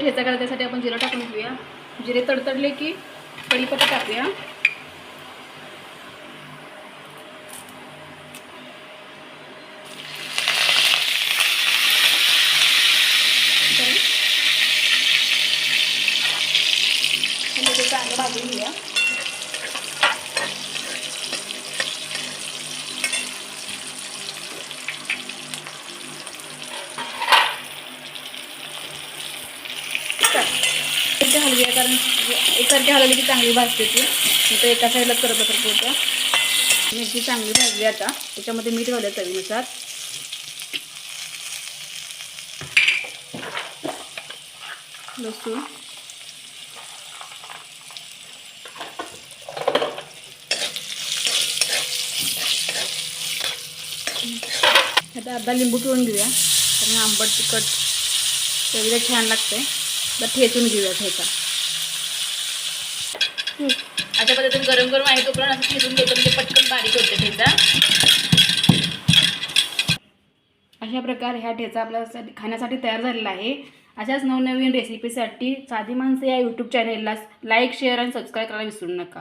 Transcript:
ठेचा करायला त्यासाठी आपण जिरं टाकून घेऊया. जिरे तडतडले की कढीपत्ता टाकूया. चांगलं भाजून घेऊया. एकसारखी हलवी आहे कारण एकसारखी हलवली की चांगली भाजते ती तर एका साईडला करत करत होत्या मिरची चांगली भाजली आता. त्याच्यामध्ये मीठ घालूया चवीनुसार. लसूण. आता अर्धा लिंबू पिळून घेऊया. कारण आंबट तिखट चवीला छान लागते तर ठेचून घेऊया ठेचा. अशा पद्धतीने गरम गरम आहे तोपर्यंत असं ठेचून घेतो म्हणजे पटकन बारीक होते ठेचा. अशा प्रकारे हा ठेचा आपल्यासाठी खाण्यासाठी तयार झालेला आहे. अशाच नवनवीन रेसिपीसाठी साधी माणसं या यूट्यूब चॅनेलला लाईक शेअर आणि सबस्क्राईब करायला विसरू नका.